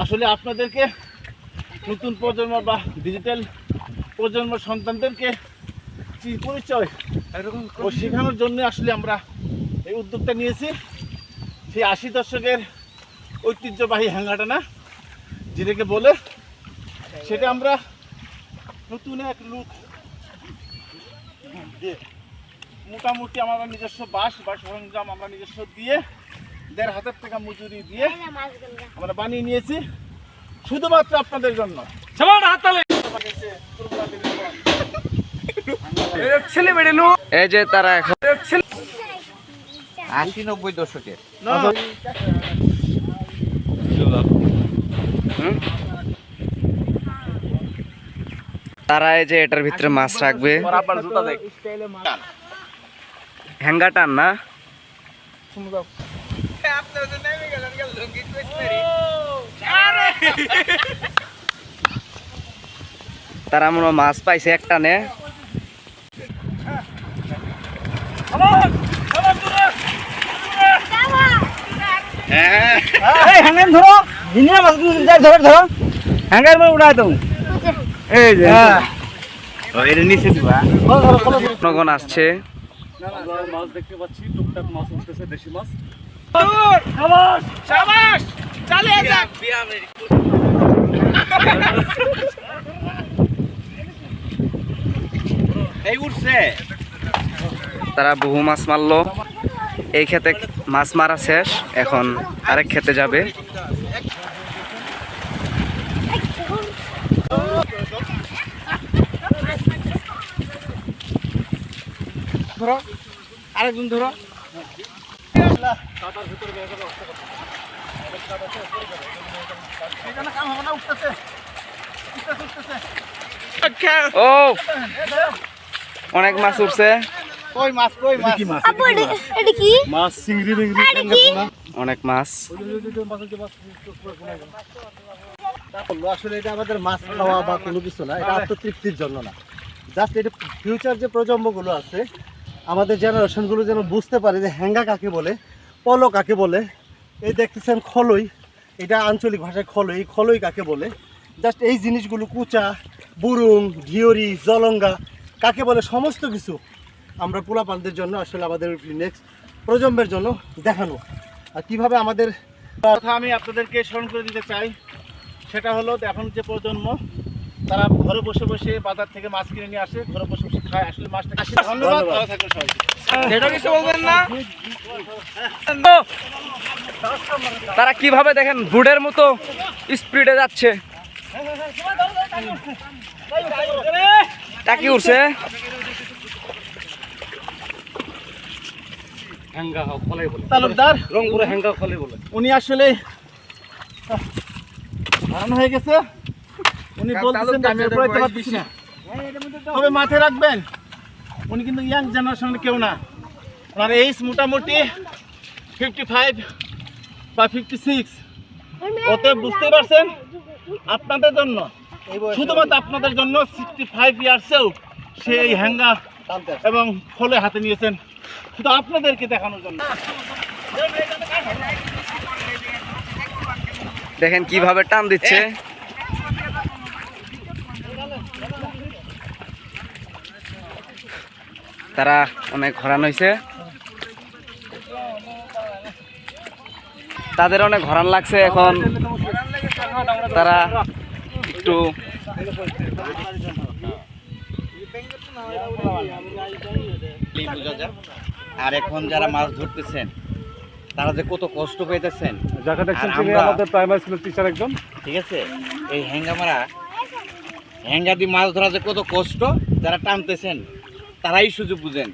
আসলে আপনাদেরকে নতুন প্রজন্ম বা ডিজিটাল প্রজন্ম সন্তানদেরকে কি পরিচয় ও শেখানোর জন্য আসলে আমরা এই উদ্যোগটা নিয়েছি। সেই আশি দশকের ঐতিহ্যবাহী হ্যাঙ্গাটা না যেটাকে বলে সেটা আমরা নতুন এক লুক দিয়ে মোটামুটি আমরা নিজস্ব বাস বা সরঞ্জাম আমরা নিজস্ব দিয়ে দেড় হাজার টাকা মজুরি দিয়ে আমরা বানিয়ে নিয়েছি শুধুমাত্র আপনাদের জন্য। এই যে তারা এখন আশি নব্বই দশকের। তারা এই যে এটার ভিতরে মাছ রাখবে। হ্যাঙ্গা টান না? তারা মনে মাছ পাইছে এক টানে হ্যাঁ হ্যাঙ্গার ধরো। মাছ যাই ধরে ধরো। হ্যাঙ্গার মধ্যে উড়াই দাও। এই যে এটা নিচে দিবা। জনগণ আসছে। মাছ দেখতে পাচ্ছি টুকটাক মাছ উঠতেছে দেশি মাছ। তারা বহু মাছ মারলো। এই ক্ষেতে মাছ মারা শেষ। এখন আরেক খেতে যাবে। ধরো আরেকজন ধরো। ও অনেক মাছ উঠছে। অনেক মাছ। আসলে এটা আমাদের মাছ খাওয়া বা কোনো কিছু না এটা আত্মতৃপ্তির জন্য না। জাস্ট এটা ফিউচার যে প্রজন্মগুলো আছে আমাদের জেনারেশনগুলো যেন বুঝতে পারে যে হ্যাঙ্গা কাকে বলে পলো কাকে বলে? এই দেখতেছেন খলই। এটা আঞ্চলিক ভাষায় খলই। এই খলই কাকে বলে? জাস্ট এই জিনিসগুলো কুচা বুরুং ঘিওরি জলঙ্গা কাকে বলে? সমস্ত কিছু আমরা পোলাপানদের জন্য আসলে আমাদের নেক্সট প্রজন্মের জন্য দেখানো। আর কীভাবে আমাদের কথা আমি আপনাদেরকে স্মরণ করে দিতে চাই, সেটা হলো এখন যে প্রজন্ম, তারা ঘরে বসে বসে বাজার থেকে মাছ কিনে নিয়ে আসে, ঘরে বসে বসে খায়। আসলে মাছটা ধন্যবাদ। ভালো থাকবেন সবাই। সেটা কিছু বলবেন না? তারা কীভাবে দেখেন বুড়ের মতো স্পিডে যাচ্ছে। টাকি উঠছে তালুকদার রংপুরে হ্যাঙ্গা ফলে বলে। উনি আসলে হারানো হয়ে গেছে। উনি বলতেছেন তবে মাথায় রাখবেন। উনি কিন্তু ইয়াং জেনারেশনের কেউ না। ওনার এইজ মোটামুটি ফিফটি ফাইভ বা ফিফটি সিক্স ওতে বুঝতে পারছেন? আপনাদের জন্য, শুধুমাত্র আপনাদের জন্য সিক্সটি ফাইভ ইয়ার্সেও সে এই হ্যাঙ্গা এবং ফলে হাতে নিয়েছেন। শুধু আপনাদেরকে দেখানোর জন্য। দেখেন কীভাবে টান দিচ্ছে। তারা অনেক হরান হয়েছে তাদের অনেক হরান লাগছে এখন। তারা একটু। আর এখন যারা মাছ ধরতেছেন তারা যে কত কষ্ট পেতেছেন। যাকে দেখছেন আমাদের প্রাইমারি স্কুলের টিচার একজন। ঠিক আছে? এই হ্যাঙ্গামারা হ্যাঙ্গা দিয়ে মাছ ধরা যে কত কষ্ট যারা টানতেছেন। তারাই সুযোগ বুঝেন।